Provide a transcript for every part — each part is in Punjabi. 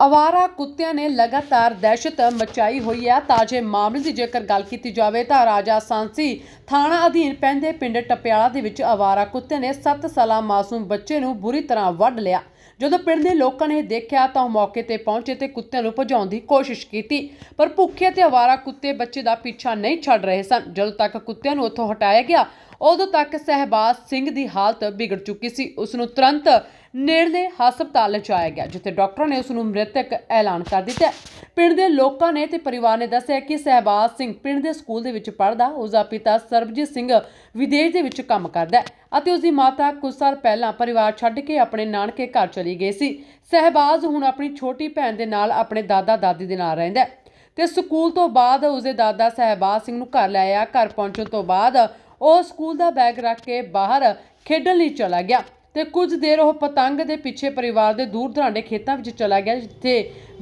ਅਵਾਰਾ ਕੁੱਤਿਆਂ ਨੇ ਲਗਾਤਾਰ ਦਹਿਸ਼ਤ ਮਚਾਈ ਹੋਈ ਹੈ। ਤਾਜੇ ਮਾਮਲੇ ਦੀ ਜੇਕਰ ਗੱਲ ਕੀਤੀ ਜਾਵੇ ਤਾਂ ਰਾਜਾ ਸਾਂਸੀ ਥਾਣਾ ਅਧੀਨ ਪੈਂਦੇ ਪਿੰਡ ਟਪਿਆਲਾ ਦੇ ਵਿੱਚ ਅਵਾਰਾ ਕੁੱਤੇ ਨੇ 7 ਸਾਲਾ ਮਾਸੂਮ ਬੱਚੇ ਨੂੰ ਬੁਰੀ ਤਰ੍ਹਾਂ ਵੱਢ ਲਿਆ। ਜਦੋਂ ਪਿੰਡ ਦੇ ਲੋਕਾਂ ਨੇ ਦੇਖਿਆ ਤਾਂ ਉਹ ਮੌਕੇ ਤੇ ਪਹੁੰਚੇ ਤੇ ਕੁੱਤਿਆਂ ਨੂੰ ਭਜਾਉਣ ਦੀ ਕੋਸ਼ਿਸ਼ ਕੀਤੀ। ਪਰ ਭੁੱਖੇ ਤੇ ਅਵਾਰਾ ਕੁੱਤੇ ਬੱਚੇ ਦਾ ਪਿੱਛਾ ਨਹੀਂ ਛੱਡ ਰਹੇ ਸਨ। ਜਦੋਂ ਤੱਕ ਕੁੱਤਿਆਂ ਨੂੰ ਉੱਥੋਂ ਹਟਾਇਆ ਗਿਆ, ਉਦੋਂ ਤੱਕ ਸਹਿਬਾਜ਼ ਸਿੰਘ ਦੀ ਹਾਲਤ ਵਿਗੜ ਚੁੱਕੀ ਸੀ। ਉਸ ਨੂੰ ਤੁਰੰਤ ਨੇੜਲੇ ਹਸਪਤਾਲ ਲਿਜਾਇਆ ਗਿਆ, ਜਿੱਥੇ ਡਾਕਟਰਾਂ ਨੇ ਉਸ ਨੂੰ ਮ੍ਰਿਤਕ ਐਲਾਨ ਕਰ ਦਿੱਤਾ ਪਿੰਡ ਦੇ ਲੋਕਾਂ ਨੇ ਤੇ ਪਰਿਵਾਰ ਨੇ ਦੱਸਿਆ ਕਿ ਸਹਿਬਾਜ਼ ਸਿੰਘ ਪਿੰਡ ਦੇ ਸਕੂਲ ਦੇ ਵਿੱਚ ਪੜ੍ਹਦਾ ਉਸ ਦਾ ਪਿਤਾ ਸਰਬਜੀਤ ਸਿੰਘ ਵਿਦੇਸ਼ ਦੇ ਵਿੱਚ ਕੰਮ ਕਰਦਾ ਅਤੇ ਉਸ ਦੀ ਮਾਤਾ ਕੁਝ ਸਾਲ ਪਹਿਲਾਂ ਪਰਿਵਾਰ ਛੱਡ ਕੇ ਆਪਣੇ ਨਾਨਕੇ ਘਰ ਚਲੀ ਗਈ ਸੀ। ਸਹਿਬਾਜ਼ ਹੁਣ ਆਪਣੀ ਛੋਟੀ ਭੈਣ ਦੇ ਨਾਲ ਆਪਣੇ ਦਾਦਾ ਦਾਦੀ ਦੇ ਨਾਲ ਰਹਿੰਦਾ ਹੈ ਤੇ ਸਕੂਲ ਤੋਂ ਬਾਅਦ ਉਸਦੇ ਦਾਦਾ ਸਹਿਬਾਜ਼ ਸਿੰਘ ਨੂੰ ਘਰ ਲੈ ਆਇਆ। ਘਰ ਪਹੁੰਚਣ ਤੋਂ ਬਾਅਦ ਉਹ ਸਕੂਲ ਦਾ ਬੈਗ ਰੱਖ ਕੇ ਬਾਹਰ ਖੇਡਣ ਲਈ ਚਲਾ ਗਿਆ। ਤੇ ਕੁਝ ਦੇਰ ਉਹ ਪਤੰਗ ਦੇ ਪਿੱਛੇ ਪਰਿਵਾਰ ਦੇ ਦੂਰ ਦਰਾਂਡੇ ਖੇਤਾਂ ਵਿੱਚ ਚਲਾ ਗਿਆ, ਜਿੱਥੇ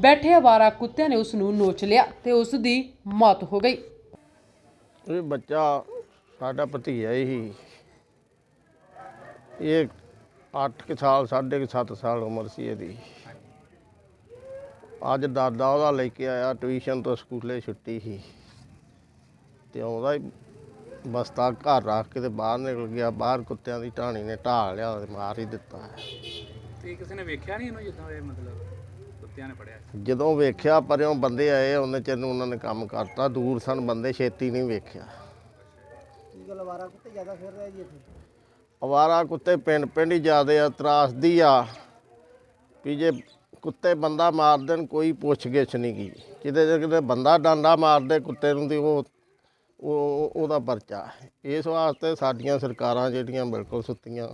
ਬੈਠੇ ਆਵਾਰਾ ਕੁੱਤਿਆਂ ਨੇ ਉਸ ਨੂੰ ਨੋਚ ਲਿਆ ਤੇ ਉਸ ਦੀ ਮੌਤ ਹੋ ਗਈ। ਇਹ ਬੱਚਾ ਸਾਡਾ ਭਤੀਜਾ ਹੀ। ਇਹ 8 ਸਾਲ, ਸਾਢੇ ਕੁ ਸੱਤ ਸਾਲ ਉਮਰ ਸੀ ਇਹਦੀ। ਅੱਜ ਦਾਦਾ ਉਹਦਾ ਲੈ ਕੇ ਆਇਆ, ਟਿਊਸ਼ਨ ਤੋਂ ਸਕੂਲੇ ਛੁੱਟੀ ਸੀ। ਤੇ ਉਹਦਾ ਹੀ ਬਸਤਾ ਘਰ ਰੱਖ ਕੇ ਤੇ ਬਾਹਰ ਨਿਕਲ ਗਿਆ ਬਾਹਰ ਕੁੱਤਿਆਂ ਦੀ ਢਾਣੀ ਨੇ ਢਾਹ ਲਿਆ ਤੇ ਮਾਰ ਹੀ ਦਿੱਤਾ। ਤੇ ਕਿਸੇ ਨੇ ਵੇਖਿਆ ਨਹੀਂ ਇਹਨੂੰ ਜਿੱਦਾਂ ਇਹ ਮਤਲਬ ਕੁੱਤਿਆਂ ਨੇ ਫੜਿਆ? ਜਦੋਂ ਵੇਖਿਆ ਪਰਿਓਂ ਬੰਦੇ ਆਏ ਉਹਨੇ ਚਿਰ ਨੂੰ ਉਹਨਾਂ ਨੇ ਕੰਮ ਕਰਤਾ ਦੂਰ ਸਨ ਬੰਦੇ ਛੇਤੀ ਨਹੀਂ ਵੇਖਿਆ। ਅਵਾਰਾ ਕੁੱਤੇ ਪਿੰਡ ਪਿੰਡ ਹੀ ਜ਼ਿਆਦੇ ਆ ਤਰਾਸਦੀ ਆ। ਵੀ ਜੇ ਕੁੱਤੇ ਬੰਦਾ ਮਾਰ ਦੇਣ ਕੋਈ ਪੁੱਛ ਗਿੱਛ ਨਹੀਂ ਗੀ। ਕਿਤੇ ਜੇ ਕਿਤੇ ਬੰਦਾ ਡਾਂਡਾ ਮਾਰਦੇ ਕੁੱਤੇ ਨੂੰ ਤੇ ਉਹ ਉਹ ਉਹਦਾ ਪਰਚਾ। ਇਸ ਵਾਸਤੇ ਸਾਡੀਆਂ ਸਰਕਾਰਾਂ ਜਿਹੜੀਆਂ ਬਿਲਕੁਲ ਸੁੱਤੀਆਂ,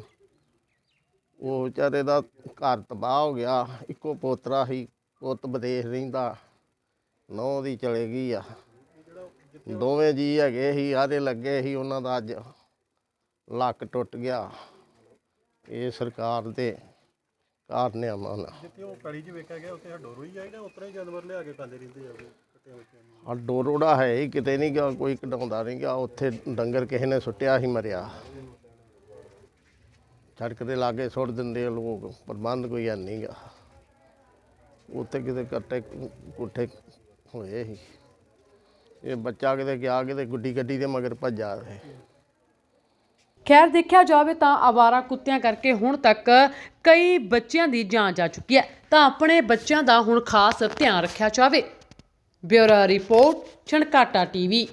ਉਹ ਵਿਚਾਰੇ ਦਾ ਘਰ ਤਬਾਹ ਹੋ ਗਿਆ। ਇੱਕੋ ਪੋਤਰਾ ਸੀ ਪੁੱਤ ਵਿਦੇਸ਼ ਰਹਿੰਦਾ ਨੌ ਦੀ ਚਲੇ ਗਈ ਆ। ਦੋਵੇਂ ਜੀ ਹੈਗੇ ਸੀ ਆਦੇ ਲੱਗੇ ਸੀ, ਉਹਨਾਂ ਦਾ ਅੱਜ ਲੱਕ ਟੁੱਟ ਗਿਆ। ਇਹ ਸਰਕਾਰ ਦੇ ਕਾਰਨਾਮਾ ਨਾਲ ਜਿੱਥੇ ਉਹ ਪੈਲੀ 'ਚ ਵੇਖਿਆ ਗਿਆ, ਉੱਥੇ ਡੋਰੂ ਹੀ ਜਾਈਦਾ ਉਤਰਾ ਹੀ ਜਾਨਵਰ ਲਿਆ ਕੇ ਖਾਂਦੇ ਰਹਿੰਦੇ ਆ ਆ ਡੋਰੋੜਾ ਹੈ ਹੀ, ਕਿਤੇ ਨਹੀਂ ਗਿਆ, ਕੋਈ ਕਢਾਉਂਦਾ ਨਹੀਂ ਗਿਆ, ਉੱਥੇ ਡੰਗਰ ਕਿਸੇ ਨੇ ਸੁੱਟਿਆ ਹੀ ਮਰਿਆ। ਸੜਕ ਦੇ ਲਾਗੇ ਸੁੱਟ ਦਿੰਦੇ ਆ ਲੋਕ, ਪ੍ਰਬੰਧ ਕੋਈ ਹੈ ਨਹੀਂ ਗਾ। ਉੱਥੇ ਕਿਤੇ ਕੱਟੇ ਕੁੱਠੇ ਹੋਏ ਸੀ ਇਹ ਬੱਚਾ ਕਿਤੇ ਗਿਆ, ਕਿਤੇ ਗੁੱਡੀ ਗੱਡੀ ਦੇ ਮਗਰ ਭੱਜਾ ਰਹੇ। ਖੈਰ, ਦੇਖਿਆ ਜਾਵੇ ਤਾਂ ਆਵਾਰਾ ਕੁੱਤਿਆਂ ਕਰਕੇ ਹੁਣ ਤੱਕ ਕਈ ਬੱਚਿਆਂ ਦੀ ਜਾਨ ਜਾ ਚੁੱਕੀ ਹੈ। ਤਾਂ ਆਪਣੇ ਬੱਚਿਆਂ ਦਾ ਹੁਣ ਖਾਸ ਧਿਆਨ ਰੱਖਿਆ ਜਾਵੇ। Bureau report Chhankata TV.